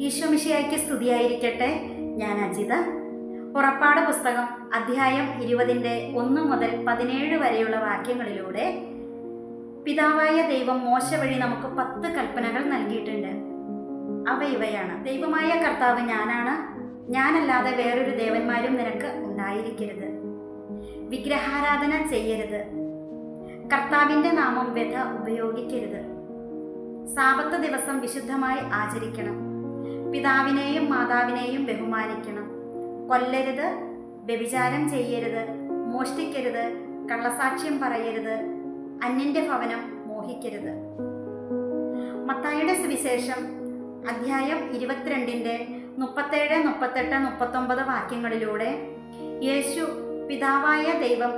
ഈശോമിഷിയായ്ക്ക് സ്തുതിയായിരിക്കട്ടെ ഞാൻ അജിത. പുറപ്പാട് പുസ്തകം അധ്യായം ഇരുപതിന്റെ ഒന്ന് മുതൽ പതിനേഴ് വരെയുള്ള വാക്യങ്ങളിലൂടെ പിതാവായ ദൈവം മോശ വഴി നമുക്ക് പത്ത് കൽപ്പനകൾ നൽകിയിട്ടുണ്ട്. അവ ഇവയാണ്. ദൈവമായ കർത്താവ് ഞാനാണ്. ഞാനല്ലാതെ വേറൊരു ദേവന്മാരും നിനക്ക് ഉണ്ടായിരിക്കരുത്. വിഗ്രഹാരാധന ചെയ്യരുത്. കർത്താവിന്റെ നാമം വ്യഥ ഉപയോഗിക്കരുത്. സാപത്ത് ദിവസം വിശുദ്ധമായി ആചരിക്കണം. പിതാവിനെയും മാതാവിനെയും ബഹുമാനിക്കണം. കൊല്ലരുത് വ്യഭിചാരം ചെയ്യരുത് മോഷ്ടിക്കരുത് കള്ളസാക്ഷ്യം പറയരുത് അന്യന്റെ ഭവനം മോഹിക്കരുത്. മത്തായുടെ സുവിശേഷം അധ്യായം ഇരുപത്തിരണ്ടിന്റെ മുപ്പത്തേഴ് മുപ്പത്തെട്ട് മുപ്പത്തൊമ്പത് വാക്യങ്ങളിലൂടെ യേശു പിതാവായ ദൈവം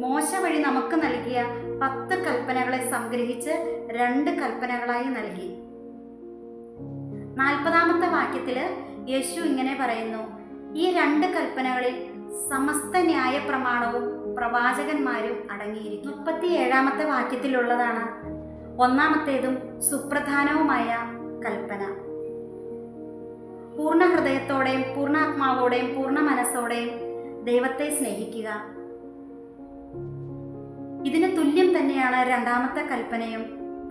മോശ വഴി നമുക്ക് നൽകിയ പത്ത് കൽപ്പനകളെ സംഗ്രഹിച്ച് രണ്ട് കൽപ്പനകളായി നൽകി. നാൽപ്പതാമത്തെ വാക്യത്തിൽ യേശു ഇങ്ങനെ പറയുന്നു ഈ രണ്ട് കൽപ്പനകളിൽ സമസ്ത ന്യായ പ്രമാണവും പ്രവാചകന്മാരും അടങ്ങിയിരിക്കും മുപ്പത്തി ഏഴാമത്തെ വാക്യത്തിലുള്ളതാണ് ഒന്നാമത്തേതും സുപ്രധാനവുമായ കൽപ്പന. പൂർണ ഹൃദയത്തോടെയും പൂർണാത്മാവോടെയും പൂർണ മനസ്സോടെയും ദൈവത്തെ സ്നേഹിക്കുക. ഇതിന് തുല്യം തന്നെയാണ് രണ്ടാമത്തെ കൽപ്പനയും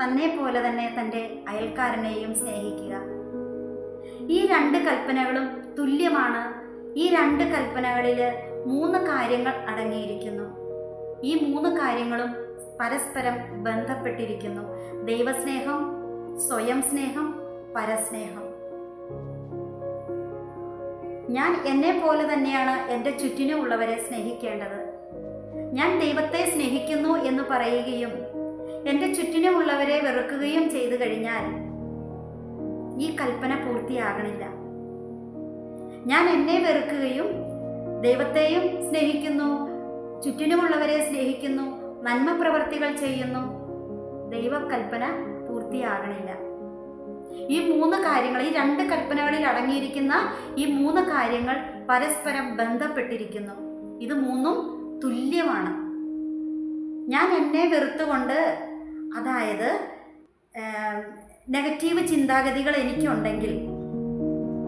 തന്നെ പോലെ തന്നെ തന്റെ അയൽക്കാരനെയും സ്നേഹിക്കുക. ഈ രണ്ട് കൽപ്പനകളും തുല്യമാണ്. ഈ രണ്ട് കൽപ്പനകളിൽ മൂന്ന് കാര്യങ്ങൾ അടങ്ങിയിരിക്കുന്നു. ഈ മൂന്ന് കാര്യങ്ങളും പരസ്പരം ബന്ധപ്പെട്ടിരിക്കുന്നു. ദൈവസ്നേഹം സ്വയം സ്നേഹം പരസ്നേഹം. ഞാൻ എന്നെ പോലെ തന്നെയാണ് എന്റെ ചുറ്റിനുമുള്ളവരെ സ്നേഹിക്കേണ്ടത്. ഞാൻ ദൈവത്തെ സ്നേഹിക്കുന്നു എന്ന് പറയുകയും എന്റെ ചുറ്റിനുമുള്ളവരെ വെറുക്കുകയും ചെയ്തു കഴിഞ്ഞാൽ ഈ കൽപ്പന പൂർത്തിയാകണില്ല. ഞാൻ എന്നെ വെറുക്കുകയും ദൈവത്തെയും സ്നേഹിക്കുന്നു ചുറ്റിനുമുള്ളവരെ സ്നേഹിക്കുന്നു നന്മ പ്രവർത്തികൾ ചെയ്യുന്നു. ദൈവകൽപ്പന പൂർത്തിയാകണില്ല. ഈ മൂന്ന് കാര്യങ്ങൾ ഈ രണ്ട് കൽപ്പനകളിൽ അടങ്ങിയിരിക്കുന്ന ഈ മൂന്ന് കാര്യങ്ങൾ പരസ്പരം ബന്ധപ്പെട്ടിരിക്കുന്നു. ഇത് മൂന്നും തുല്യമാണ്. ഞാൻ എന്നെ വെറുത്തുകൊണ്ട് അതായത് നെഗറ്റീവ് ചിന്താഗതികൾ എനിക്കുണ്ടെങ്കിൽ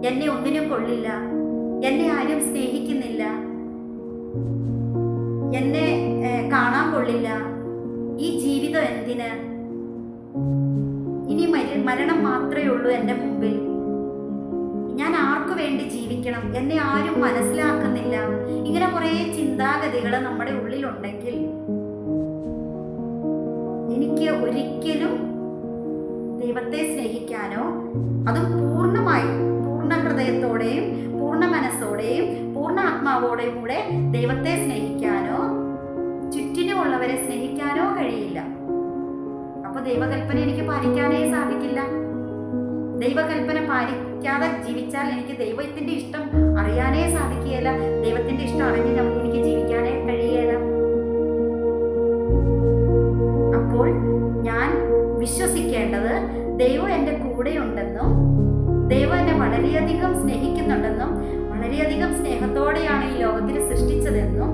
എന്നെ ഒന്നിനും കൊള്ളില്ല എന്നെ ആരും സ്നേഹിക്കുന്നില്ല എന്നെ കാണാൻ കൊള്ളില്ല. ഈ ജീവിതം എന്തിന്? ഇനി മര- മരണം മാത്രമേ ഉള്ളൂ എന്റെ മുമ്പിൽ. ഞാൻ ആർക്കു വേണ്ടി ജീവിക്കണം? എന്നെ ആരും മനസ്സിലാക്കുന്നില്ല. ഇങ്ങനെ കുറേ ചിന്താഗതികൾ നമ്മുടെ ഉള്ളിലുണ്ടെങ്കിൽ എനിക്ക് ഒരിക്കലും ദൈവത്തെ സ്നേഹിക്കാനോ അതും പൂർണമായി പൂർണ ഹൃദയത്തോടെയും പൂർണ മനസ്സോടെയും പൂർണ ആത്മാവോടെയും കൂടെ ദൈവത്തെ സ്നേഹിക്കാനോ ചുറ്റിനുമുള്ളവരെ സ്നേഹിക്കാനോ കഴിയില്ല. അപ്പൊ ദൈവകൽപ്പന എനിക്ക് പാലിക്കാനേ സാധിക്കില്ല. ദൈവകൽപ്പന പാലിക്കാതെ ജീവിച്ചാൽ എനിക്ക് ദൈവത്തിന്റെ ഇഷ്ടം അറിയാനേ സാധിക്കുകയില്ല. ദൈവത്തിന്റെ ഇഷ്ടം അറിഞ്ഞ് നമുക്ക് എനിക്ക് ജീവിക്കാനേ കഴിയുകയില്ല അപ്പോൾ ഞാൻ വിശ്വസിക്കേണ്ടത് ദൈവം എന്റെ കൂടെയുണ്ടെന്നും ദൈവം എന്നെ വളരെയധികം സ്നേഹിക്കുന്നുണ്ടെന്നും വളരെയധികം സ്നേഹത്തോടെയാണ് ഈ ലോകത്തിൽ സൃഷ്ടിച്ചതെന്നും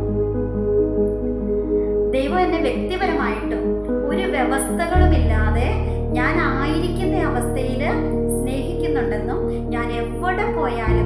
ദൈവം എന്നെ വ്യക്തിപരമായിട്ടും ഒരു വ്യവസ്ഥകളുമില്ലാതെ ഞാൻ ആയിരിക്കുന്ന അവസ്ഥയിൽ സ്നേഹിക്കുന്നുണ്ടെന്നും ഞാൻ എവിടെ പോയാലും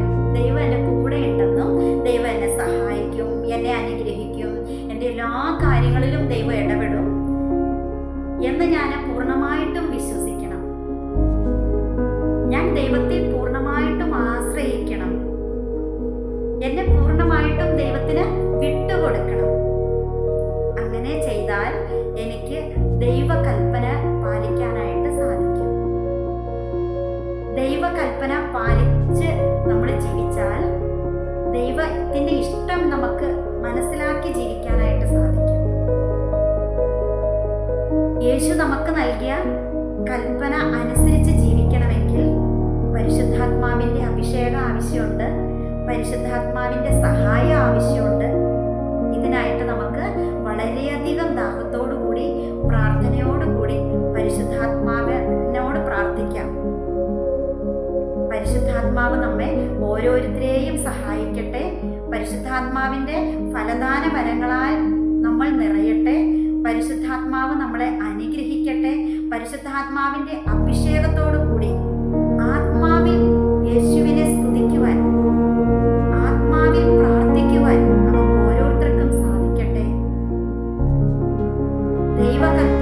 നമുക്ക് നൽകിയ കൽപ്പന അനുസരിച്ച് ജീവിക്കണമെങ്കിൽ പരിശുദ്ധാത്മാവിന്റെ അഭിഷേകം ആവശ്യമുണ്ട്. പരിശുദ്ധാത്മാവിന്റെ സഹായം ആവശ്യമുണ്ട്. ഇതിനായിട്ട് നമുക്ക് വളരെയധികം ദാഹത്തോടുകൂടി പ്രാർത്ഥനയോടുകൂടി പരിശുദ്ധാത്മാവിനോട് പ്രാർത്ഥിക്കാം. പരിശുദ്ധാത്മാവ് നമ്മെ ഓരോരുത്തരെയും സഹായിക്കട്ടെ. പരിശുദ്ധാത്മാവിന്റെ ഫലദാന വരങ്ങളാൽ നമ്മൾ നിറയട്ടെ. പരിശുദ്ധാത്മാവ് നമ്മളെ അനുഗ്രഹിക്കട്ടെ. പരിശുദ്ധാത്മാവിന്റെ അഭിഷേകത്തോടു കൂടി ആത്മാവിൽ യേശുവിനെ സ്തുതിക്കുവാൻ ആത്മാവിൽ പ്രാർത്ഥിക്കുവാൻ നമുക്ക് ഓരോരുത്തർക്കും സാധിക്കട്ടെ. ദൈവകൽ